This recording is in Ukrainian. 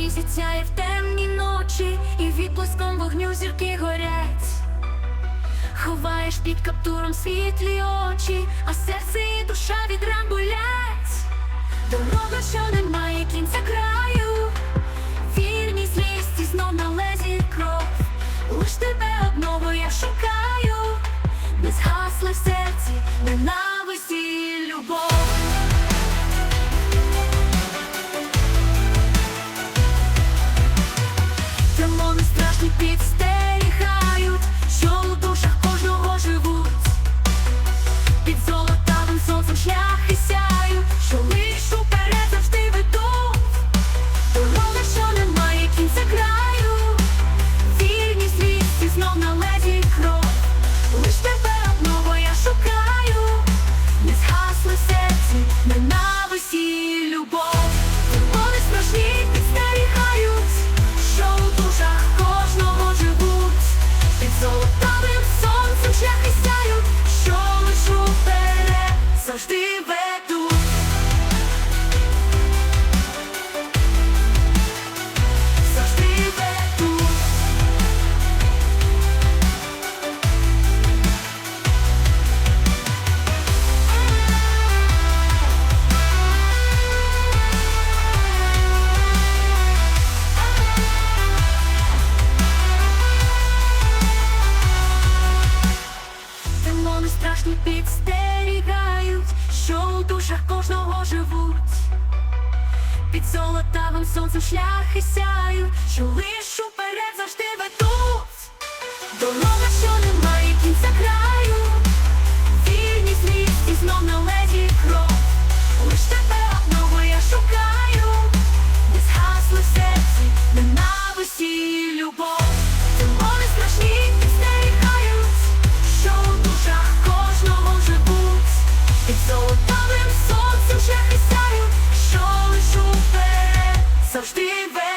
місяць сяє в темні ночі, і відблиском вогню зірки горять. Ховаєш під каптуром світлі очі, а серце і душа від ран болять. Дорога, що не має кінця краю, вільні злісті знов на лезі кров. Лиш тебе одного я шукаю, не згасла в серці, ненависті любов. Завжди ведуть. Завжди ведуть. Що у душах кожного живуть. Під золотавим сонцем шляхи сяють, що лиш уперед завжди ведуть. Не завжди.